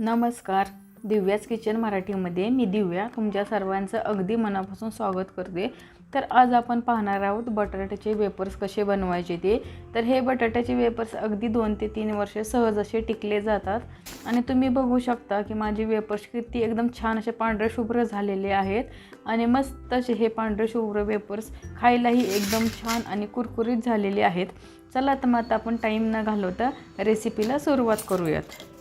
नमस्कार. दिव्याच किचन मराठीमध्ये मी दिव्या तुमच्या सर्वांचं अगदी मनापासून स्वागत करते. तर आज आपण पाहणार आहोत बटाट्याचे वेपर्स कसे बनवायचे ते. तर हे बटाट्याचे वेपर्स अगदी दोन ते तीन वर्ष सहज असे टिकले जातात. आणि तुम्ही बघू शकता की माझे वेपर्स किती एकदम छान असे पांढरे शुभ्र झालेले आहेत. आणि मस्त असे हे पांढरे शुभ्र वेपर्स खायलाही एकदम छान आणि कुरकुरीत झालेले आहेत. चला तर मग आता आपण टाईम न घालवता रेसिपीला सुरुवात करूयात.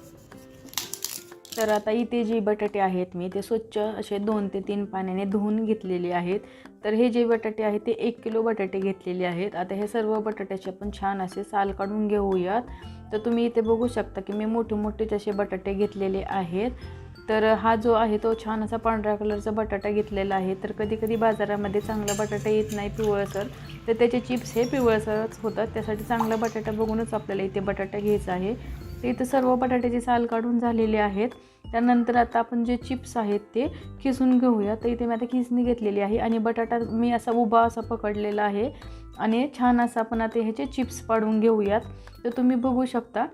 तर आता इथे जे बटाटे आहेत मी ते स्वच्छ असे दोन ते तीन पाण्याने धुवून घेतलेले आहेत. तर हे जे बटाटे आहेत ते एक किलो बटाटे घेतलेले आहेत. आता हे सर्व बटाट्याचे आपण छान असे साल काढून घेऊयात. तर तुम्ही इथे बघू शकता की मी मोठे मोठे असे बटाटे घेतलेले आहेत. तर हा जो आहे तो छान असा पांढऱ्या कलरचा बटाटा घेतलेला आहे. तर कधी कधी बाजारामध्ये चांगला बटाटा येत नाही पिवळसर तर त्याचे चिप्स हे पिवळसरच होतात. त्यासाठी चांगला बटाटा बघूनच आपल्याला इथे बटाटा घ्यायचा आहे. तर इथं सर्व बटाट्याचे साल काढून झालेले आहेत. त्यानंतर आता आपण जे चिप्स आहेत ते किसून घेऊया. तर इथे मी आता खिसणी घेतलेली आहे आणि बटाटा मी असा उभा असा पकडलेला आहे. आणि छान असं आपण आता ह्याचे चिप्स पाडून घेऊयात. तर तुम्ही बघू शकता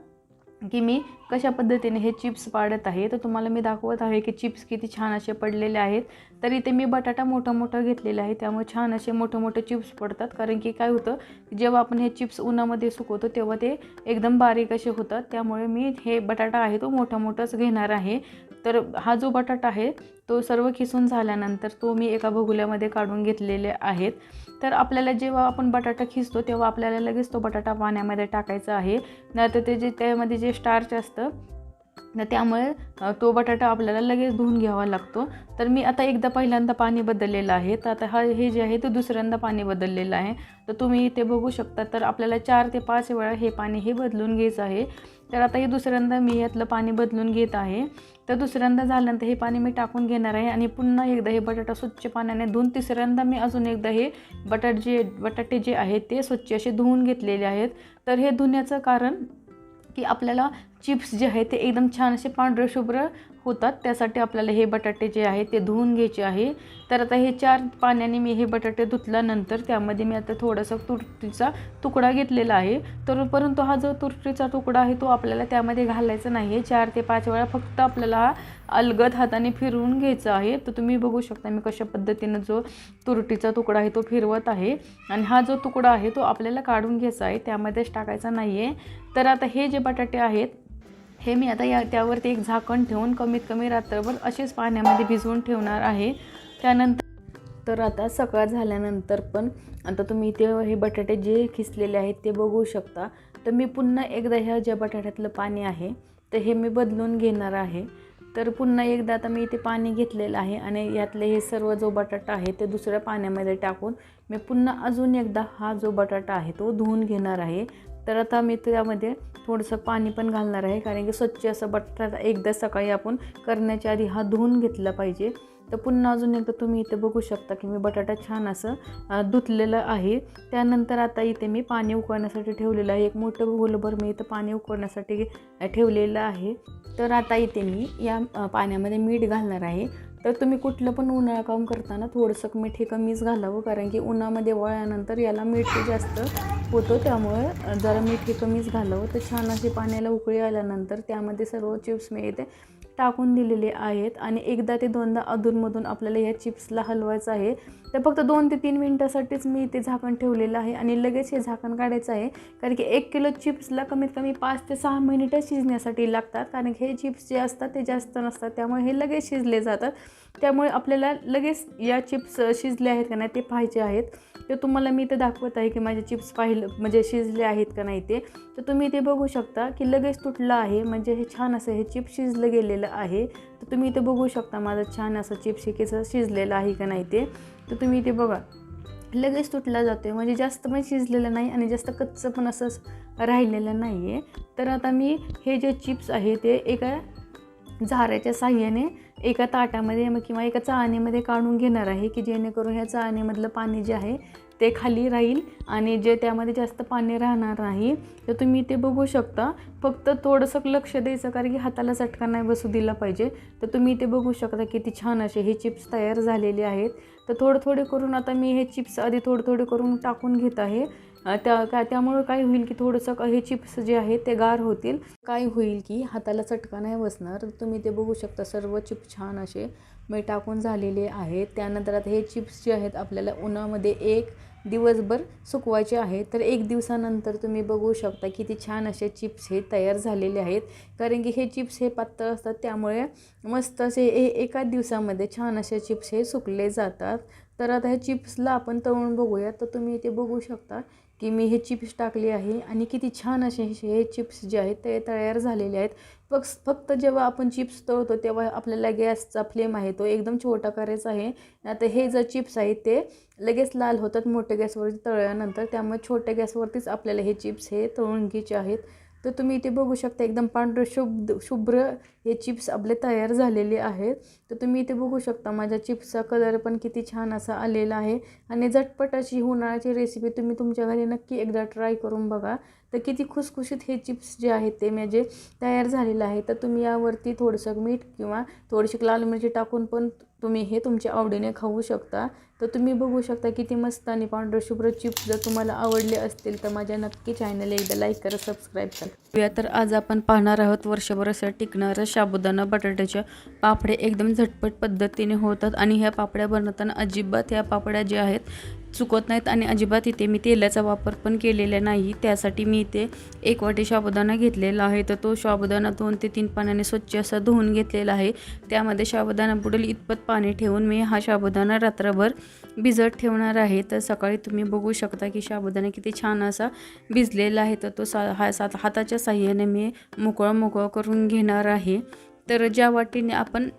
की मी कशा पद्धतीने हे चिप्स पाडत आहे तर तुम्हाला मी दाखवत आहे की चिप्स किती छान असे पडलेले आहेत. तर इथे मी बटाटा मोठं मोठं घेतलेलं आहे त्यामुळे छान असे मोठे मोठे चिप्स पडतात. कारण की काय होतं जेव्हा आपण हे चिप्स उन्हामध्ये सुकवतो तेव्हा ते एकदम बारीक असे होतात. त्यामुळे मी हे बटाटा आहे तो मोठा मोठाच घेणार आहे. तर हा जो बटाटा आहे तो सर्व खिसून झाल्यानंतर तो मी एका भगुल्यामध्ये काढून घेतलेले आहेत. तर आपल्याला जेव्हा आपण बटाटा खिसतो तेव्हा आपल्याला लगेच तो बटाटा पाण्यामध्ये टाकायचा आहे. नाही तर ते जे त्यामध्ये जे स्टार्च असतं न त्यामुळे तो बटाटा आपल्याला लगेच धुवून घ्यावा लागतो. तर मी आता एकदा पहिल्यांदा पाणी बदललेलं आहे. तर आता हा हे जे आहे ते दुसऱ्यांदा पाणी बदललेलं आहे. तर तुम्ही इथे बघू शकता तर आपल्याला चार ते पाच वेळा हे पाणी हे बदलून घ्यायचं आहे. तर आता हे दुसऱ्यांदा मी यातलं पाणी बदलून घेत आहे. तर दुसऱ्यांदा झाल्यानंतर हे पाणी मी टाकून घेणार आहे आणि पुन्हा एकदा हे बटाटा स्वच्छ पाण्याने धुवून तिसऱ्यांदा मी अजून एकदा हे बटाट जे बटाटे जे आहेत ते स्वच्छ असे धुवून घेतलेले आहेत. तर हे धुण्याचं कारण की आपल्याला चिप्स जे आहेत ते एकदम छान असे पांढरे शुभ्र होतात. त्यासाठी आपल्याला हे बटाटे जे आहे ते धुवून घ्यायचे आहे. तर आता हे चार पाण्याने मी हे बटाटे धुतल्यानंतर त्यामध्ये मी आता थोडासा तुरटीचा तुकडा घेतलेला आहे. तर परंतु हा जो तुरटीचा तुकडा आहे तो आपल्याला त्यामध्ये घालायचा नाही आहे चार ते पाच वेळा फक्त आपल्याला हा अलगद हाताने फिरवून घ्यायचा आहे. तर तुम्ही बघू शकता मी कशा पद्धतीनं जो तुरटीचा तुकडा आहे तो फिरवत आहे. आणि हा जो तुकडा आहे तो आपल्याला काढून घ्यायचा आहे. त्यामध्येच टाकायचा नाही आहे तर आता हे जे बटाटे आहेत हे मी आता या त्यावरती एक झाकण ठेवून कमीत कमी रात्रभर असेच पाण्यामध्ये भिजवून ठेवणार आहे. त्यानंतर तर आता सकाळ झाल्यानंतर पण आता तुम्ही इथे हे बटाटे जे खिसलेले आहेत ते बघू शकता. तर मी पुन्हा एकदा ह्या ज्या बटाट्यातलं पाणी आहे तर हे मी बदलून घेणार आहे. तर पुन्हा एकदा आता मी इथे पाणी घेतलेलं आहे आणि यातले हे सर्व जो बटाटा आहे ते दुसऱ्या पाण्यामध्ये टाकून मी पुन्हा अजून एकदा हा जो बटाटा आहे तो धुवून घेणार आहे. तर आता मी त्यामध्ये थोडंसं पाणी पण घालणार आहे कारण की स्वच्छ असं बटाटा एकदा सकाळी आपण करण्याच्या आधी हा धुवून घेतला पाहिजे. तर पुन्हा अजून एकदा तुम्ही इथे बघू शकता की मी बटाटा छान असं धुतलेलं आहे. त्यानंतर आता इथे मी पाणी उकळण्यासाठी ठेवलेलं आहे. एक मोठं गोलभर मी इथं पाणी उकळण्यासाठी ठेवलेलं आहे. तर आता इथे मी या पाण्यामध्ये मीठ घालणार आहे. तर तुम्ही कुठलं पण उन्हाळा काम करताना थोडंसं मीठ हे कमीच घालावं कारण की उन्हामध्ये वळल्यानंतर याला मीठ हे जास्त होतं त्यामुळे जरा मीठ हे कमीच घालावं. तर छान असे पाण्याला उकळी आल्यानंतर त्यामध्ये सर्व चिप्स मी टाकून दिलेले आहेत आणि एकदा ते दोनदा अधूनमधून आपल्याला या चिप्सला हलवायचं आहे. तर फक्त दोन ते तीन मिनटासाठीच मी इथे झाकण ठेवलेलं आहे आणि लगेच हे झाकण काढायचं आहे. कारण की एक किलो चिप्सला कमीत कमी पाच ते सहा मिनिटं शिजण्यासाठी लागतात. कारण की हे चिप्स जे असतात ते जास्त नसतात. त्यामुळे हे लगेच शिजले जातात. त्यामुळे आपल्याला लगेच या चिप्स शिजले आहेत का नाही ते पाहिजे आहेत. ते तुम्हाला मी इथे दाखवत आहे की माझे चिप्स पाहिलं म्हणजे शिजले आहेत का नाही ते. तर तुम्ही इथे बघू शकता की लगेच तुटलं आहे म्हणजे हे छान असं हे चिप्स शिजलं गेलेलं आहे. तर तुम्ही इथे बघू शकता माझं छान असं चिप्स हे कसं शिजलेलं आहे का नाही ते. तर तुम्ही इथे बघा लगेच तुटला जातो आहे म्हणजे जास्त पण शिजलेलं नाही आणि जास्त कच्चं पण असंच राहिलेलं नाही आहे तर आता मी हे जे चिप्स आहे ते एका झाऱ्याच्या साह्याने एका ताटामध्ये मग किंवा एका चाळणीमध्ये काढून घेणार आहे की जेणेकरून ह्या चाळणीमधलं पाणी जे आहे ते खाली राहील आणि जे त्यामध्ये जास्त पाणी राहणार नाही तर तुम्ही ते बघू शकता. फक्त थोडंसं लक्ष द्यायचं कारण की हाताला चटका नाही बसू दिला पाहिजे. तर तुम्ही ते बघू शकता किती छान असे हे चिप्स तयार झालेले आहेत. तर थोडं थोडे करून आता मी हे चिप्स आधी थोडे थोडे करून टाकून घेत आहे. त्या का त्यामुळं काय होईल की थोडंसं हे चिप्स जे आहेत ते गार होतील. काय होईल की हाताला चटका नाही बसणार तुम्ही ते बघू शकता सर्व चिप्स छान असे मी टाकून झालेले आहेत. त्यानंतर आता हे चिप्स जे आहेत आपल्याला उन्हामध्ये एक दिवसभर सुकवायचे आहेत. तर एक दिवसानंतर तुम्ही बघू शकता किती छान असे चिप्स हे तयार झालेले आहेत. कारण की हे चिप्स हे पातळ असतात त्यामुळे मस्त असे ए एका दिवसामध्ये छान असे चिप्स हे सुकले जातात. तर आता हे चिप्सला आपण तळून बघूया तर तुम्ही इथे बघू शकता. की मी हे चिप्स टाकले आहे आणि किती छान असे हे चिप्स जे आहेत ते तयार झालेले आहेत. फक् फक्त जेव्हा आपण चिप्स तळतो तेव्हा आपल्याला गॅसचा फ्लेम आहे तो एकदम छोटा करायचा आहे. आता हे जर चिप्स आहेत ते लगेच लाल होतात मोठ्या गॅसवरती तळल्यानंतर त्यामुळे छोट्या गॅसवरतीच आपल्याला हे चिप्स हे तळून घ्यायचे आहेत. तर तुम्ही इथे बघू शकता एकदम पांढरं शुभ शुभ्र हे चिप्स आपले तयार झालेले आहेत. तर तुम्ही इथे बघू शकता माझ्या चिप्सचा कलर पण किती छान असा आलेला आहे. आणि झटपट अशी उन्हाळ्याची रेसिपी तुम्ही तुमच्या घरी नक्की एकदा ट्राय करून बघा. तर किती खुसखुशीत हे चिप्स जे आहेत ते म्हणजे तयार झालेलं आहे तर तुम्ही यावरती थोडंसं मीठ किंवा थोडीशी लाल मिरची टाकून पण तुम्ही हे तुमच्या आवडीने खाऊ शकता. तर तुम्ही बघू शकता किती मस्त आणि पांढरशुभ्र चिप्स जर तुम्हाला आवडले असतील तर माझ्या नक्की चॅनल एकदा लाईक करा सबस्क्राईब करा. तर आज आपण पाहणार आहोत वर्षभर असं टिकणारं साबुदाणा बटाट्याच्या पापड्या एकदम झटपट पद्धतीने होतात आणि ह्या पापड्या बनवताना अजिबात ह्या पापड्या ज्या आहेत चुकत नाहीत आणि अजिबात इथे मी तेलाचा वापर पण केलेला नाही. त्यासाठी मी इथे एक वाटी साबुदाणा घेतलेला आहे. तर तो साबुदाणा दोन ते तीन पाण्याने स्वच्छ असा धुवून घेतलेला आहे. त्यामध्ये साबुदाणा बुडेल इतपत पाणी ठेवून मी हा साबुदाणा रात्रभर भिजत ठेवणार आहे. तर सकाळी तुम्ही बघू शकता की साबुदाणा किती छान असा भिजलेला आहे. तर तो सा हा सात हाताच्या साह्याने मी मोकळा मोकळा करून घेणार आहे. तर ज्या वाटीने आपण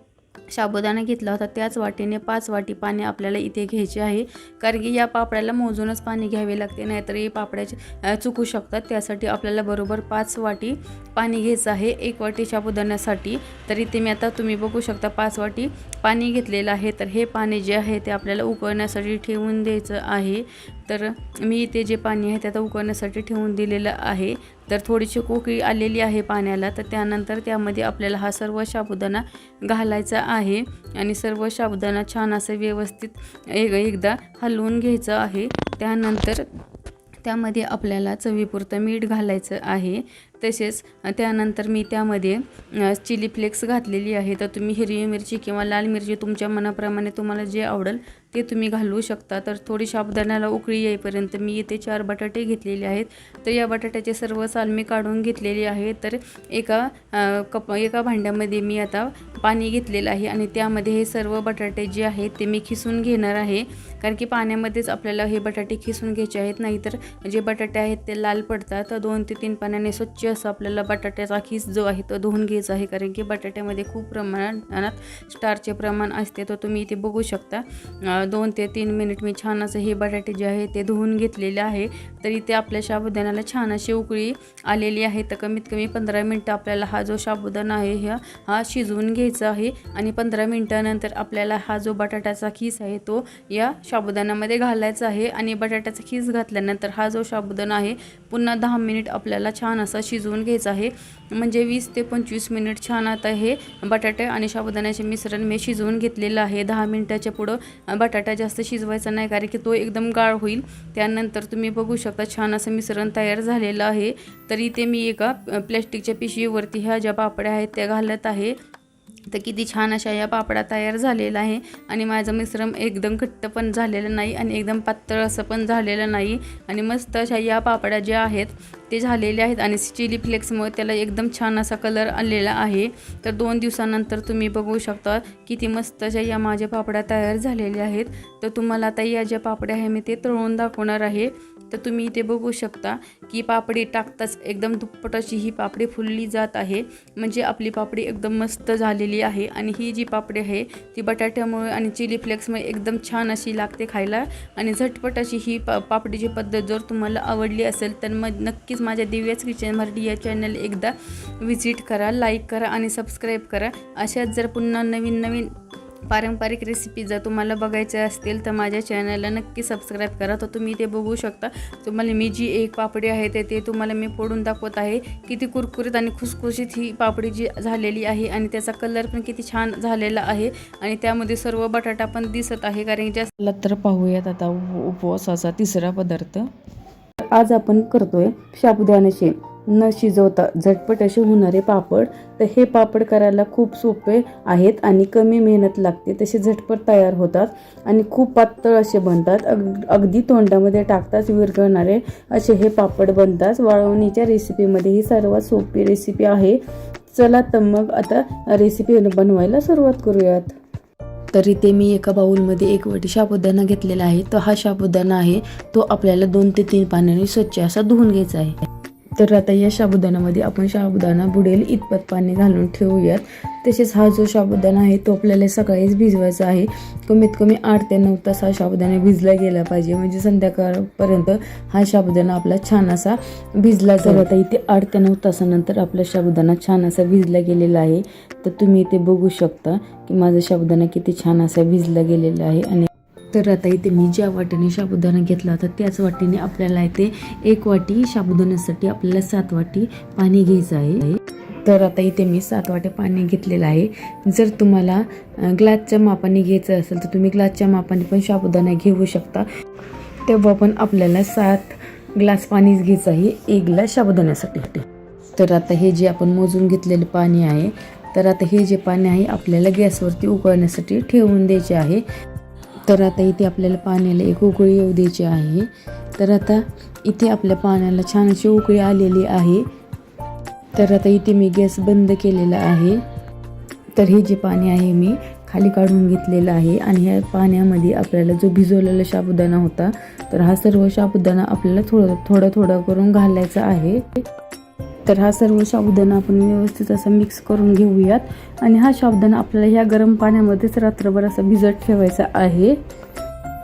साबुदाणा घेतला होता. त्याच वाटीने पाच वाटी पाणी आपल्याला इथे घ्यायचे आहे. कारण की या पापड्याला मोजूनच पाणी घ्यावे लागते नाहीतर हे पापड्याचे चुकू शकतात. त्यासाठी आपल्याला बरोबर पाच वाटी पाणी घ्यायचं आहे. एक वाटी साबुदाण्यासाठी. तर इथे मी आता तुम्ही बघू शकता पाच वाटी पाणी घेतलेलं आहे. तर हे पाणी जे आहे ते आपल्याला उकळण्यासाठी ठेवून द्यायचं आहे. तर मी इथे जे पाणी आहे ते आता उकळण्यासाठी ठेवून दिलेलं आहे. तर थोडीशी कोकळी आलेली आहे पाण्याला तर त्यानंतर त्यामध्ये आपल्याला हा सर्व साबुदाणा घालायचा आहे. आणि सर्व साबुदाणा छान असं व्यवस्थित एक एकदा हलवून घ्यायचं आहे. त्यानंतर त्यामध्ये आपल्याला चवीपुरतं मीठ घालायचं आहे. तसेच त्यानंतर मी त्यामध्ये चिली फ्लेक्स घातलेली आहे. तर तुम्ही हिरवी मिरची किंवा लाल मिरची तुमच्या मनाप्रमाणे तुम्हाला जे आवडेल ते तुम्ही घालू शकता. तर थोडी साबुदाण्याला उकळी येईपर्यंत मी इथे चार बटाटे घेतलेले आहेत. तर या बटाट्याचे सर्व साल मी काढून घेतलेली आहे. तर एका कप एका भांड्यामध्ये मी आता पाणी घेतलेलं आहे आणि त्यामध्ये हे सर्व बटाटे जे आहेत ते मी खिसून घेणार आहे. कारण की पाण्यामध्येच आपल्याला हे बटाटे खिसून घ्यायचे आहेत. नाहीतर जे बटाटे आहेत ते लाल पडतात. तर दोन ते तीन पाण्याने स्वच्छ असं आपल्याला बटाट्याचा खिस जो आहे तो धुवून घ्यायचा आहे. कारण की बटाट्यामध्ये खूप प्रमाणात स्टारचे प्रमाण असते. तर तुम्ही इथे बघू शकता. दोन ते तीन मिनिट मी छान असं हे बटाटे जे आहे ते धुवून घेतलेले आहे. तर इथे आपल्या साबुदाण्याला छान अशी उकळी आलेली आहे. तर कमीत कमी पंधरा मिनटं आपल्याला हा जो साबुदाणा आहे ह्या हा शिजवून घ्यायचा आहे आणि पंधरा मिनटानंतर आपल्याला हा जो बटाट्याचा खीस आहे तो या साबुदाण्यामध्ये घालायचा आहे आणि बटाट्याचा खीस घातल्यानंतर हा जो साबुदाणा आहे पुन्हा दहा मिनिट आपल्याला छान असा शिजवून घ्यायचा आहे. म्हणजे वीस ते पंचवीस मिनिट छान आता हे बटाटे आणि साबुदाण्याचे मिश्रण मी शिजवून घेतलेलं आहे. दहा मिनटाच्या पुढं बटाटा जास्त शिजवायचा नाही कारण की तो एकदम गाळ होईल. त्यानंतर तुम्ही बघू शकता छान असं मिश्रण तयार झालेलं आहे. तरी ते मी एका प्लॅस्टिकच्या पिशवीवरती ह्या ज्या पापड्या आहेत त्या घालत आहे. तर किती छान अशा या पापड्या तयार झालेला आहे. आणि माझं मिश्रण एकदम घट्ट पण झालेलं नाही आणि एकदम पातळ असं पण झालेलं नाही. आणि मस्त अशा या पापड्या ज्या आहेत ते झालेले आहेत आणि चिली फ्लेक्समुळे त्याला एकदम छान असा कलर आलेला आहे. तर दोन दिवसानंतर तुम्ही बघू शकता किती मस्त अशा या माझ्या पापड्या तयार झालेल्या आहेत. तर तुम्हाला आता या ज्या पापड्या आहे मी ते तळून दाखवणार आहे. तर तुम्ही इथे बघू शकता की पापडी टाकताच एकदम दुप्पट अशी ही पापडी फुलली जात आहे. म्हणजे आपली पापडी एकदम मस्त झालेली आहे. आणि ही जी पापडी आहे ती बटाट्यामुळे आणि चिली फ्लेक्समुळे एकदम छान अशी लागते खायला. आणि झटपट अशी ही पा पापडीची पद्धत जर तुम्हाला आवडली असेल तर मग नक्कीच माझ्या दिव्याच किचन मराठी या चॅनल एकदा व्हिजिट करा लाईक करा आणि सबस्क्राईब करा. अशाच जर पुन्हा नवीन नवीन पारंपरिक रेसिपी जर तुम्हाला बघायचे असतील तर माझ्या चॅनलला नक्की सबस्क्राईब करा. तर तुम्ही ते बघू शकता. तुम्हाला मी जी एक पापडी आहे ते ते तुम्हाला मी फोडून दाखवत आहे. किती कुरकुरीत आणि खुसखुशीत ही पापडी जी झालेली आहे आणि त्याचा कलर पण किती छान झालेला आहे आणि त्यामध्ये सर्व बटाटा पण दिसत आहे. कारण की जास्त तर पाहूयात आता उपवासाचा तिसरा पदार्थ. आज आपण करतोय साबुदाण्याचे न शिजवता झटपट असे होणारे पापड तर हे पापड करायला खूप सोपे आहेत आणि कमी मेहनत लागते. तसे झटपट तयार होतात आणि खूप पातळ असे बनतात. अग अगदी तोंडामध्ये टाकताच विरघळणारे असे हे पापड बनतात. वाळवणीच्या रेसिपीमध्ये ही सर्वात सोपी रेसिपी आहे. चला तर मग आता रेसिपी बनवायला सुरुवात करूयात. तर इथे मी एका बाऊलमध्ये एक वाटी साबुदाणा घेतलेला आहे. तो हा साबुदाणा आहे तो आपल्याला दोन ते तीन पाण्याने स्वच्छ असा धुवून घ्यायचा आहे. तर आता या साबुदाण्यामध्ये आपण साबुदाणा बुडेल इतपत पाणी घालून ठेवूयात. तसेच हा जो साबुदाणा आहे तो आपल्याला सकाळीच भिजवायचा आहे. कमीत कमी आठ ते नऊ तास हा साबुदाणा भिजला गेला पाहिजे. म्हणजे संध्याकाळपर्यंत हा साबुदाणा आपला छान असा भिजला तर आता इथे आठ ते नऊ तासानंतर आपला साबुदाणा छान असा भिजला गेलेला आहे. तर तुम्ही इथे बघू शकता की माझा साबुदाणा किती छान असा भिजला गेलेला आहे. आणि तर आता इथे मी ज्या वाटीने साबुदाणा घेतला होता त्याच वाटीने आपल्याला इथे एक वाटी साबुदाण्यासाठी आपल्याला सात वाटी पाणी घ्यायचं आहे. तर आता इथे मी सात वाटे पाणी घेतलेलं आहे. जर तुम्हाला ग्लासच्या मापाने घ्यायचं असेल तर तुम्ही ग्लासच्या मापाने पण साबुदाणा घेऊ शकता. तेव्हा पण आपल्याला सात ग्लास पाणीच घ्यायचं आहे एक ग्लास साबुदाण्यासाठी. तर आता हे जे आपण मोजून घेतलेले पाणी आहे तर आता हे जे पाणी आहे आपल्याला गॅसवरती उकळण्यासाठी ठेवून द्यायचे आहे. तर आता इथे आपल्याला पाण्याला एक उकळी येऊ द्यायची आहे. तर आता इथे आपल्या पाण्याला छान अशी उकळी आलेली आहे. तर आता इथे मी गॅस बंद केलेला आहे. तर हे जे पाणी आहे मी खाली काढून घेतलेलं आहे आणि ह्या पाण्यामध्ये आपल्याला जो भिजवलेला साबुदाणा होता तर हा सर्व साबुदाणा आपल्याला थोडं थोडं थोडं करून घालायचा आहे. तर हा सर्व साबुदाणा आपण व्यवस्थित असा मिक्स करून घेऊयात. आणि हा साबुदाणा आपल्याला ह्या गरम पाण्यामध्येच रात्रभर असा भिजत ठेवायचा आहे.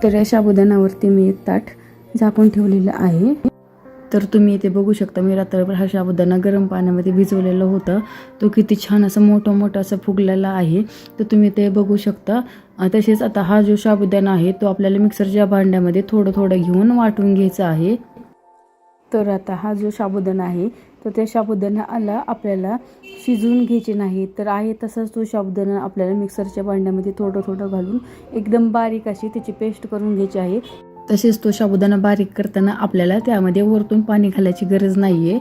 तर या साबुदाण्यावरती मी एक ताट झाकून ठेवलेलं आहे. तर तुम्ही इथे बघू शकता मी रात्रभर हा साबुदाणा गरम पाण्यामध्ये भिजवलेला होता. तो किती छान असा मोठा मोठा असा फुगलेला आहे. तर तुम्ही ते बघू शकता. तसेच आता हा जो साबुदाणा आहे तो आपल्याला मिक्सरच्या भांड्यामध्ये थोडं थोडं घेऊन वाटून घ्यायचा आहे. तर आता हा जो साबुदाणा आहे तर त्या साबुदाण्याला आपल्याला शिजवून घ्यायचे नाही. तर आहे तसंच तो साबुदाणा आपल्याला मिक्सरच्या भांड्यामध्ये थोडं थोडं घालून एकदम बारीक अशी त्याची पेस्ट करून घ्यायची आहे. तसेच तो साबुदाणा बारीक करताना आपल्याला त्यामध्ये वरतून पाणी घालायची गरज नाही आहे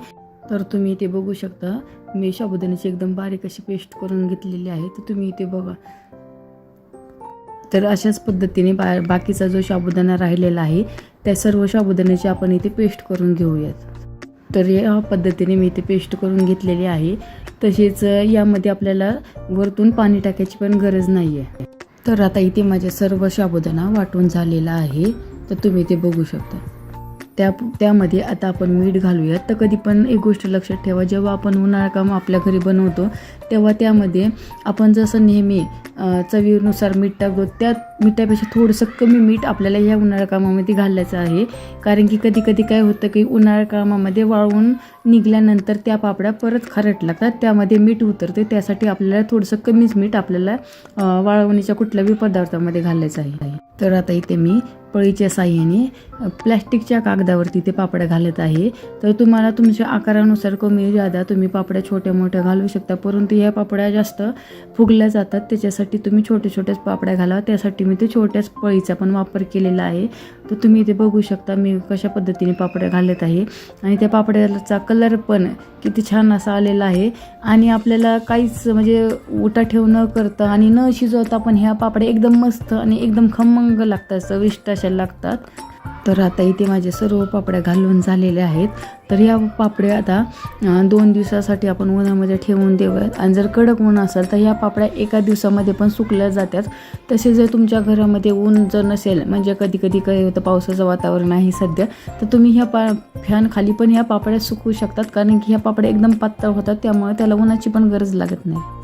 तर तुम्ही इथे बघू शकता मी साबुदाण्याची एकदम बारीक अशी पेस्ट करून घेतलेली आहे. तर तुम्ही इथे बघा. तर अशाच पद्धतीने बा बाकीचा जो साबुदाणा राहिलेला आहे त्या सर्व साबुदाण्याची आपण इथे पेस्ट करून घेऊयात. तर या पद्धतीने मी इथे पेस्ट करून घेतलेली आहे. तसेच यामध्ये आपल्याला वरतून पाणी टाकायची पण गरज नाही आहे तर आता इथे माझ्या सर्व साबुदाणा वाटून झालेला आहे. तर तुम्ही ते बघू शकता. त्या त्यामध्ये आता आपण मीठ घालूयात. तर कधी पण एक गोष्ट लक्षात ठेवा जेव्हा आपण उन्हाळा काम आपल्या घरी बनवतो तेव्हा त्यामध्ये आपण जसं नेहमी चवीनुसार मीठ टाकतो त्या मिठापेक्षा थोडंसं कमी मीठ आपल्याला ह्या उन्हाळ्या कामामध्ये घालायचं आहे. कारण की कधी कधी काय होतं की उन्हाळ्या कामामध्ये वाळवून निघाल्यानंतर त्या पापड्या परत खारट लागतात. त्यामध्ये मीठ उतरते. त्यासाठी आपल्याला थोडंसं कमीच मीठ आपल्याला वाळवणीच्या कुठल्याही पदार्थामध्ये घालायचं आहे. तर आता इथे मी पळीच्या साह्याने प्लॅस्टिकच्या कागदावरती ते पापड्या घालत आहे. तर तुम्हाला तुमच्या आकारानुसार कमी जादा तुम्ही पापड्या छोट्या मोठ्या घालू शकता. परंतु ह्या पापड्या जास्त फुगल्या जातात. त्याच्यासाठी तुम्ही छोटे छोट्याच पापड्या घाला. त्यासाठी मी ते छोट्याच पळीचा पण वापर केलेला आहे. तर तुम्ही इथे बघू शकता मी कशा पद्धतीने पापड्या घालत आहे. आणि त्या पापड्याचा कलर पण किती छान असा आलेला आहे. आणि आपल्याला काहीच म्हणजे उठा ठेव न करता आणि न शिजवता पण ह्या पापड्या एकदम मस्त आणि एकदम खमंग लागतात. चविष्ट अशा लागतात. तर आता इथे माझे सर्व पापड्या घालून झालेल्या आहेत. तर या पापड्या आता दोन दिवसासाठी आपण उन्हामध्ये ठेवून देऊयात. आणि जर कडक ऊन असेल तर ह्या पापड्या एका दिवसामध्ये पण सुकल्या जातात तसे जर तुमच्या घरामध्ये ऊन जर नसेल म्हणजे कधी कधी काही होतं पावसाचं वातावरण आहे सध्या तर तुम्ही ह्या पा फॅन खाली पण ह्या पापड्या सुकवू शकतात. कारण की ह्या पापड्या एकदम पातळ होतात त्यामुळे त्याला उन्हाची पण गरज लागत नाही.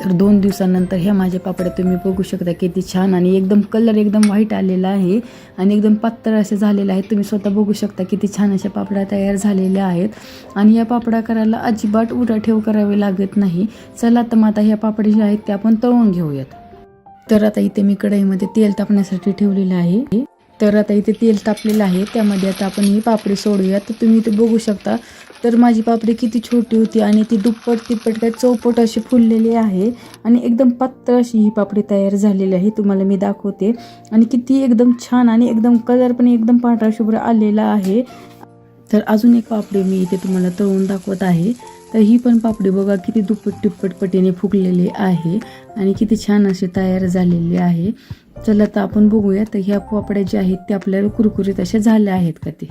तर दोन दिवसानंतर ह्या माझ्या पापड्या तुम्ही बघू शकता किती छान आणि एकदम कलर एकदम व्हाईट आलेला आहे आणि एकदम पातळ असे झालेले आहेत. तुम्ही स्वतः बघू शकता किती छान अशा पापड्या तयार झालेल्या आहेत. आणि या पापड्या करायला अजिबात उडा ठेव करावी लागत नाही. चला तर मग आता ह्या पापड्या ज्या आहेत त्या आपण तळून घेऊयात. तर आता इथे मी कढईमध्ये तेल तापण्यासाठी ठेवलेलं आहे. तर आता इथे तेल तापलेलं आहे. त्यामध्ये आता आपण ही पापडी सोडूया तर तुम्ही इथे बघू शकता तर माझी पापडी किती छोटी होती आणि ती दुप्पट तिप्पट काय चौपट अशी फुललेली आहे. आणि एकदम पातळ अशी ही पापडी तयार झालेली आहे. तुम्हाला मी दाखवते. आणि किती एकदम छान आणि एकदम कलर पण एकदम पांढरा शुभ्र आलेला आहे. तर अजून एक पापडी मी इथे तुम्हाला तळून दाखवत आहे. तर ही पण पापडी बघा किती दुप्पट तिप्पट पटीने फुगलेली आहे आणि किती छान अशी तयार झालेली आहे. चला तर आपण बघूया. तर ह्या पापड्या ज्या आहेत त्या आपल्याला कुरकुरीत अशा झाल्या आहेत का ते?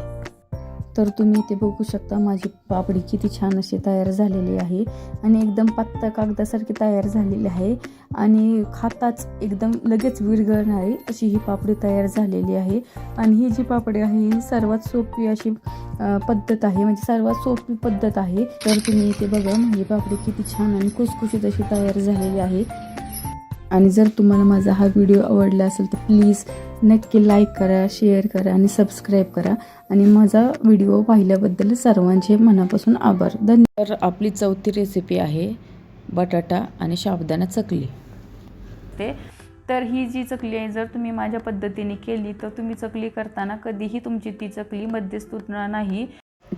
तर तुम्ही इथे बघू शकता माझी पापडी किती छान अशी तयार झालेली आहे. आणि एकदम पत्ता कागदासारखी तयार झालेली आहे. आणि खाताच एकदम लगेच विरघळणारी अशी ही पापडी तयार झालेली आहे. आणि ही जी पापडी आहे ही सर्वात सोपी अशी पद्धत आहे. म्हणजे सर्वात सोपी पद्धत आहे. तर तुम्ही इथे बघा माझी पापडी किती छान आणि खुसखुशीत अशी तयार झालेली आहे. आणि जर तुम्हाला माझा हा व्हिडिओ आवडला असेल तर प्लीज नक्की लाईक करा शेअर करा आणि सबस्क्राईब करा. आणि माझा व्हिडिओ पाहिल्याबद्दल सर्वांचे मनापासून आभार. धन्यवाद. तर आपली चौथी रेसिपी आहे बटाटा आणि साबुदाणा चकली. ते. तर ही जी चकली आहे जर तुम्ही माझ्या पद्धतीने केली तर तुम्ही चकली करताना कधीही तुमची ती चकली मध्येच तुटणार नाही.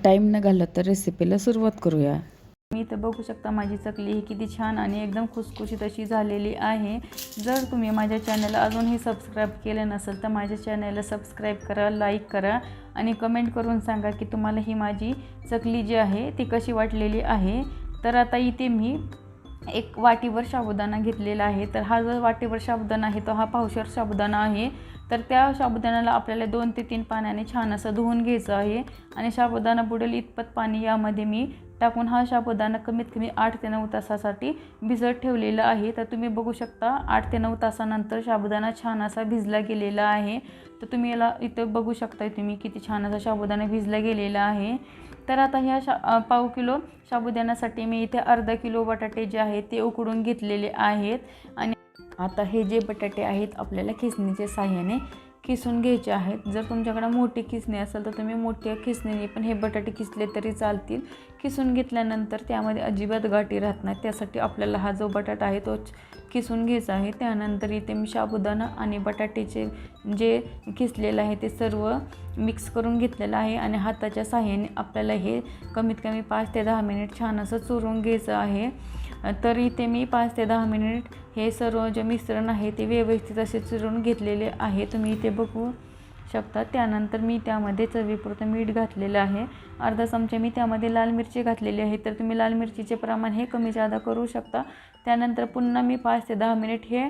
टाईम न घालत तर रेसिपीला सुरुवात करूया. मी इथं बघू शकता माझी चकली ही किती छान आणि एकदम खुसखुशीत अशी झालेली आहे. जर तुम्ही माझ्या चॅनलला अजूनही सबस्क्राईब केलं नसेल तर माझ्या चॅनलला सबस्क्राईब करा लाईक करा आणि कमेंट करून सांगा की तुम्हाला ही माझी चकली जी आहे ती कशी वाटलेली आहे. तर आता इथे मी एक वाटीवर साबुदाणा घेतलेला आहे. तर हा जो वाटीवर साबुदाणा आहे तो हा पावशर साबुदाणा आहे. तर त्या साबुदाण्याला आपल्याला दोन ते तीन पाण्याने छान असं धुवून घ्यायचं आहे. आणि साबुदाणा बुडेल इतपत पाणी यामध्ये मी टाकून हा साबुदाणा कमीत कमी आठ ते नऊ तासासाठी भिजत ठेवलेला आहे. तर तुम्ही बघू शकता आठ ते नऊ तासानंतर साबुदाणा छान असा भिजला गेलेला आहे. तर तुम्ही याला इथं बघू शकता तुम्ही किती छान असा साबुदाणा भिजला गेलेला आहे. तर आता ह्या शा पाव किलो साबुदाण्यासाठी मी इथे अर्धा किलो बटाटे जे आहेत ते उकडून घेतलेले आहेत. आणि आता हे जे बटाटे आहेत आपल्याला खिसणीच्या साह्याने किसून घ्यायचे आहेत. जर तुमच्याकडे मोठी किसणी असेल तर तुम्ही मोठ्या किसणीने पण हे बटाटे किसले तरी चालतील. किसून घेतल्यानंतर त्यामध्ये अजिबात गाठी राहत नाही त्यासाठी आपल्याला हा जो बटाटा आहे तो किसून घ्यायचा आहे. त्यानंतर इथे मी साबुदाणा आणि बटाट्याचे जे किसलेलं आहे ते सर्व मिक्स करून घेतलेलं आहे आणि हाताच्या साह्याने आपल्याला हे कमीत कमी पाच ते दहा मिनिट छान असं चुरून घ्यायचं आहे. तर इथे मी पाच ते दहा मिनिट हे सर्व जे मिश्रण आहे ते व्यवस्थित असे चिरून घेतलेले आहे. तुम्ही इथे बघू शकता. त्यानंतर मी त्यामध्ये चवीपुरतं मीठ घातलेलं आहे. अर्धा चमचा मी त्यामध्ये लाल मिरची घातलेली आहे. तर तुम्ही लाल मिरचीचे प्रमाण हे कमी जादा करू शकता. त्यानंतर पुन्हा मी पाच ते दहा मिनिट हे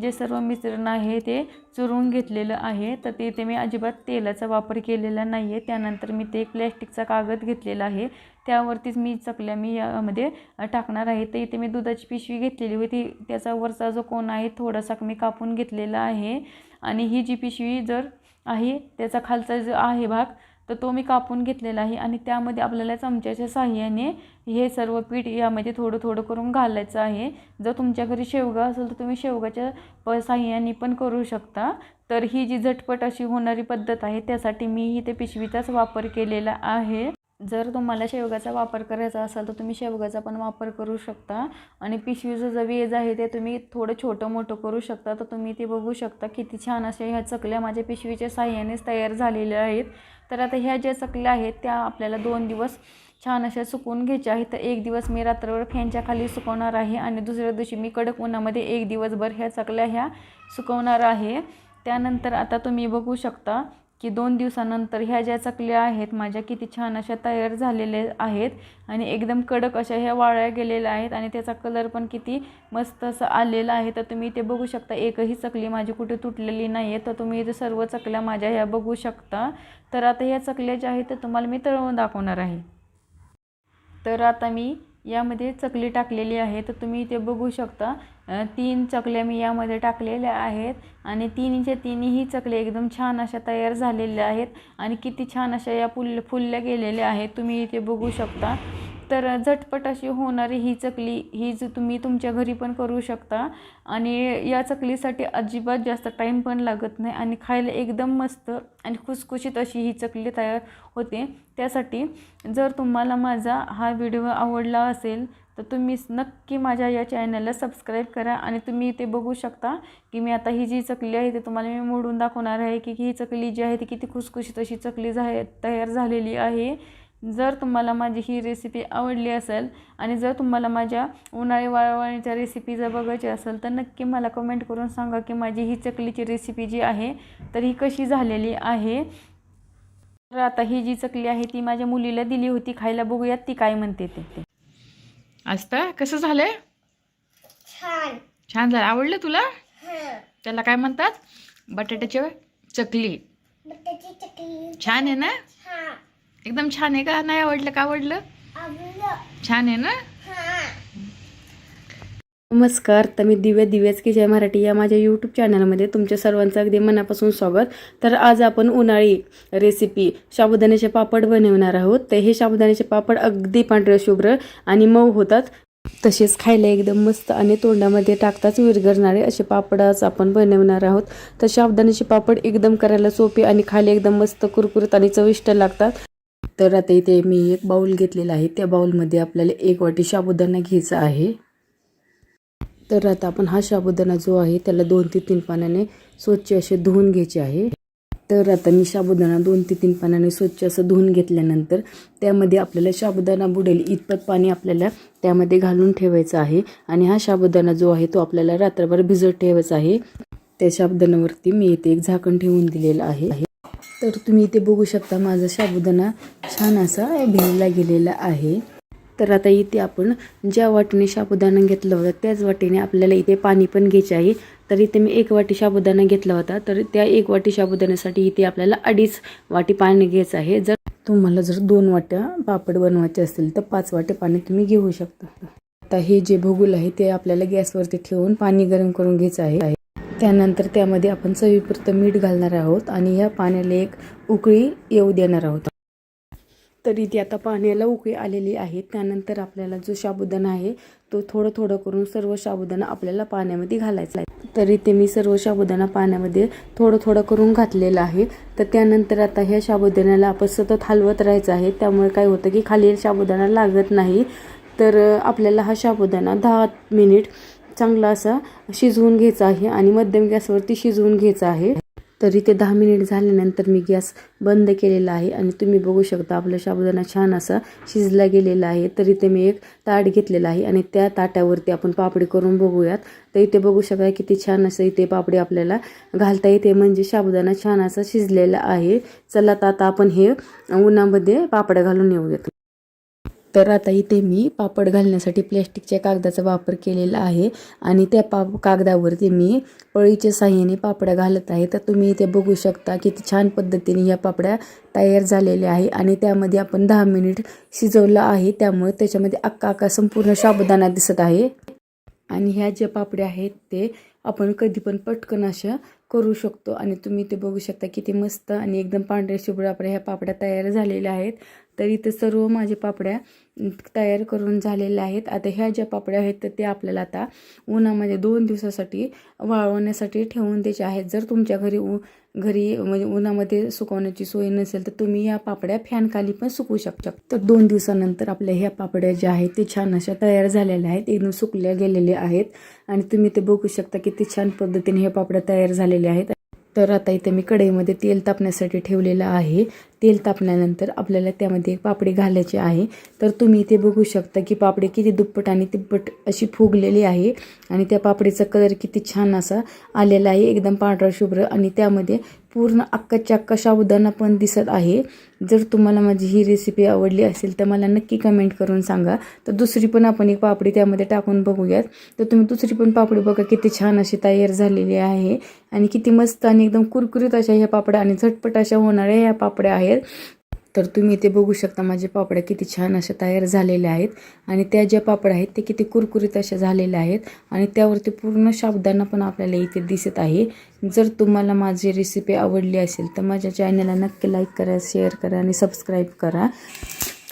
जे सर्व मिश्रण आहे ते चुरून घेतलेलं आहे. तर ते मी अजिबात तेलाचा वापर केलेला नाही आहे त्यानंतर मी ते एक प्लॅस्टिकचा कागद घेतलेला आहे. त्यावरतीच मी चकल्या मी यामध्ये टाकणार आहे. तर इथे मी दुधाची पिशवी घेतलेली होती. त्याचा वरचा जो कोण आहे थोडासा मी कापून घेतलेला आहे. आणि ही जी पिशवी जर आहे त्याचा खालचा जो आहे भाग तर तो मी कापून घेतलेला आहे. आणि त्यामध्ये आपल्याला चमच्याच्या साह्याने हे सर्व पीठ यामध्ये थोडं थोडं करून घालायचं आहे. जर तुमच्या घरी शेवगा असेल तर तुम्ही शेवगाच्या प साह्याने पण करू शकता. तर ही जी झटपट अशी होणारी पद्धत आहे त्यासाठी मी ही ते पिशवीचाच वापर केलेला आहे. जर तुम्हाला शेवगाचा वापर करायचा असाल तर तुम्ही शेवगाचा पण वापर करू शकता. आणि पिशवीचं जे वेज आहे ते तुम्ही थोडं छोटं मोठं करू शकता. तर तुम्ही ते बघू शकता किती छान अशा ह्या चकल्या माझ्या पिशवीच्या साह्यानेच तयार झालेल्या आहेत. तर आता ह्या ज्या चकल्या आहेत त्या आपल्याला दोन दिवस छान अशा सुकवून घ्यायच्या आहेत. तर एक दिवस मी रात्रभर फॅनच्या खाली सुकवणार आहे आणि दुसऱ्या दिवशी मी कडक उन्हामध्ये एक दिवसभर ह्या चकल्या ह्या सुकवणार आहे. त्यानंतर आता तुम्ही बघू शकता की दोन दिवसानंतर ह्या ज्या चकल्या आहेत माझ्या किती छान अशा तयार झालेल्या आहेत आणि एकदम कडक अशा ह्या वाळल्या गेलेल्या आहेत आणि त्याचा कलर पण किती मस्त असं आलेला आहे. तर तुम्ही इथे बघू शकता एकही चकली माझी कुठे तुटलेली नाही आहे तर तुम्ही इथे सर्व चकल्या माझ्या ह्या बघू शकता. तर आता ह्या चकल्या ज्या आहेत त्या तुम्हाला मी तळवून दाखवणार आहे. तर आता मी यामध्ये चकली टाकलेली आहे तर तुम्ही इथे बघू शकता तीन चकल्या मी यामध्ये टाकलेल्या आहेत आणि तिन्हीच्या तिन्हीही चकल्या एकदम छान अशा तयार झालेल्या आहेत आणि किती छान अशा या फुल फुलल्या गेलेल्या आहेत तुम्ही इथे बघू शकता. तर झटपट अशी होणारी ही चकली ही जी तुम्ही तुमच्या घरी पण करू शकता. आणि या चकलीसाठी अजिबात जास्त टाईम पण लागत नाही आणि खायला एकदम मस्त आणि खुसखुशीत अशी ही चकली तयार होते. त्यासाठी जर तुम्हाला माझा हा व्हिडिओ आवडला असेल तर तुम्ही नक्की माझ्या या चॅनलला सबस्क्राईब करा आणि तुम्ही इथे बघू शकता की मी आता ही जी चकली आहे ती तुम्हाला मी मोडून दाखवणार आहे की ही चकली जी आहे ती किती खुसखुशीत अशी चकली झा तयार झालेली आहे. जर तुम्हाला माझी ही रेसिपी आवडली असेल आणि जर तुम्हाला माझ्या उन्हाळी वाळवणीच्या रेसिपी जर बघायची असेल तर नक्की मला कमेंट करून सांगा की माझी ही चकलीची रेसिपी जी आहे तर ही कशी झालेली आहे. तर आता ही जी चकली आहे ती माझ्या मुलीला दिली होती खायला बघूयात ती काय म्हणते ते. ते आस्ता कसं झालंय? छान. छान झालं. आवडलं तुला? हा. त्याला काय म्हणतात? बटाट्याची चकली. बटाट्याची चकली. छान आहे ना? हा एकदम छान आहे का? नाही आवडलं का आवडलं? छान आहे ना? हा. नमस्कार तर मी दिव्या दिव्याच की जय मराठी या माझ्या यूट्यूब चॅनलमध्ये तुमच्या सर्वांचं अगदी मनापासून स्वागत. तर आज आपण उन्हाळी रेसिपी साबुदाण्याचे पापड बनवणार आहोत. तर हे साबुदाण्याचे पापड अगदी पांढरे शुभ्र आणि मऊ होतात. तसेच खायला एकदम मस्त आणि तोंडामध्ये टाकताच विरघळणारे असे पापड आज आपण बनवणार आहोत. तर साबुदाण्याचे पापड एकदम करायला सोपे आणि खायला एकदम मस्त कुरकुरीत आणि चविष्ट लागतात. तर आता इथे मी एक बाऊल घेतलेला आहे. त्या बाऊलमध्ये आपल्याला एक वाटी साबुदाणा घ्यायचा आहे. तर आता आपण हा साबुदाणा जो आहे त्याला दोन ते तीन पाण्याने स्वच्छ असे धुवून घ्यायचे आहे. तर आता मी साबुदाणा दोन ते तीन पाण्याने स्वच्छ असं धुवून घेतल्यानंतर त्यामध्ये आपल्याला साबुदाणा बुडेल इतपत पाणी आपल्याला त्यामध्ये घालून ठेवायचं आहे. आणि हा साबुदाणा जो आहे तो आपल्याला रात्रभर भिजत ठेवायचा आहे. त्या साबुदाण्यावरती मी इथे एक झाकण ठेवून दिलेलं आहे. तर तुम्ही इथे बघू शकता माझा साबुदाणा छान असा भिजला गेलेला आहे. तर आता इथे आपण ज्या वाटीने साबुदाणा घेतला होता त्याच वाटीने आपल्याला इथे पाणी पण घ्यायचे आहे. तर इथे मी एक वाटी साबुदाणा घेतला होता तर त्या एक वाटी साबुदाण्यासाठी इथे आपल्याला अडीच वाटी पाणी घ्यायचं आहे. जर तुम्हाला जर दोन वाट्या पापड बनवायचे असतील तर पाच वाटे पाणी तुम्ही घेऊ शकता. आता हे जे भोगुल आहे ते आपल्याला गॅसवरती ठेवून पाणी गरम करून घ्यायचं आहे. त्यानंतर त्यामध्ये आपण चवीपुरतं मीठ घालणार आहोत आणि ह्या पाण्याला एक उकळी येऊ देणार आहोत. तर इथे आता पाण्याला उकळी आलेली आहे. त्यानंतर आपल्याला जो साबुदाणा आहे तो थोडं थोडं करून सर्व साबुदाणा आपल्याला पाण्यामध्ये घालायचा आहे. तर इथे मी सर्व साबुदाणा पाण्यामध्ये थोडं थोडं करून घातलेलं आहे. तर त्यानंतर आता ह्या साबुदाण्याला आपण सतत हलवत राहायचं आहे. त्यामुळे काय होतं की खाली साबुदाणा लागत नाही. तर आपल्याला हा साबुदाणा दहा मिनिट चांगला असा शिजवून घ्यायचा आहे आणि मध्यम गॅसवरती शिजवून घ्यायचा आहे. तर इथे दहा मिनिट झाल्यानंतर मी गॅस बंद केलेला आहे आणि तुम्ही बघू शकता आपला साबुदाणा छान असा शिजला गेलेला आहे. तर इथे मी एक ताट घेतलेला आहे आणि त्या ताटावरती आपण पापडी करून बघूयात. तर इथे बघू शकता किती छान असं इथे पापडी आपल्याला घालता येते. म्हणजे साबुदाणा छान असा शिजलेला आहे. चला तर आता आपण हे उन्हामध्ये पापड घालून येऊयात. तर आता इथे मी पापड घालण्यासाठी प्लॅस्टिकच्या कागदाचा वापर केलेला आहे. आणि त्या पाप कागदावरती मी पळीच्या साह्याने पापड्या घालत आहे. तर तुम्ही इथे बघू शकता किती छान पद्धतीने ह्या पापड्या तयार झालेल्या आहे. आणि त्यामध्ये आपण दहा मिनिट शिजवलं आहे. त्यामुळे त्याच्यामध्ये अक्का अक्का संपूर्ण साबुदाणा दिसत आहे. आणि ह्या ज्या पापड्या आहेत ते आपण कधी पण पटकन अशा करू शकतो. आणि तुम्ही ते बघू शकता किती मस्त आणि एकदम पांढऱ्या शुभ्र आपल्या ह्या पापड्या तयार झालेल्या आहेत. तर इथे सर्व माझ्या पापड्या तयार करून झालेल्या आहेत. आता ह्या ज्या पापड्या आहेत तर ते आपल्याला आता उन्हामध्ये दोन दिवसासाठी वाळवण्यासाठी ठेवून द्यायचे आहेत. जर तुमच्या घरी उ घरी म्हणजे उन्हामध्ये सुकवण्याची सोय नसेल तर तुम्ही या पापड्या फॅनखाली पण सुकवू शकता. तर दोन दिवसानंतर आपल्या ह्या पापड्या ज्या आहेत ते छान अशा तयार झालेल्या आहेत. एकदम सुकल्या गेलेल्या आहेत. आणि तुम्ही ते बघू शकता किती छान पद्धतीने ह्या पापड्या तयार झालेल्या आहेत. तर आता इथे मी कढईमध्ये तेल तापण्यासाठी ठेवलेलं आहे. तेल तापल्यानंतर आपल्याला त्यामध्ये एक पापडी घालायची आहे. तर तुम्ही इथे बघू शकता की पापडी किती दुप्पट आणि तिप्पट अशी फुगलेली आहे आणि त्या पापडीचा कलर किती छान असा आलेला आहे. एकदम पांढरा शुभ्र आणि त्यामध्ये पूर्ण अक्काच्या अक्का साबुदाणा पण दिसत आहे. जर तुम्हाला माझी ही रेसिपी आवडली असेल तर मला नक्की कमेंट करून सांगा. तर दुसरी पण आपण एक पापडी त्यामध्ये टाकून बघूयात. तर तुम्ही दुसरी पण पापडी बघा किती छान अशी तयार झालेली आहे. आणि किती मस्त आणि एकदम कुरकुरीत अशा ह्या पापड्या आणि झटपट अशा होणाऱ्या ह्या पापड्या आहेत. तर तुम्ही इथे बघू शकता माझे पापड्या किती छान अशा तयार झालेल्या आहेत. आणि त्या ज्या पापड्या आहेत ते किती कुरकुरीत अशा झालेल्या आहेत. आणि त्यावरती पूर्ण साबुदाणा पण आपल्याला इथे दिसत आहे. जर तुम्हाला माझी रेसिपी आवडली असेल तर माझ्या चॅनलला नक्की लाईक करा शेअर करा आणि सबस्क्राईब करा.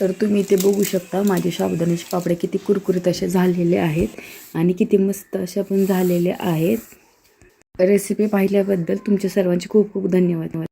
तर तुम्ही इथे बघू शकता माझे साबुदाण्याचे पापडे किती कुरकुरीत असे झालेले आहेत आणि किती मस्त अशा पण झालेल्या आहेत. रेसिपी पाहिल्याबद्दल तुमच्या सर्वांचे खूप खूप धन्यवाद.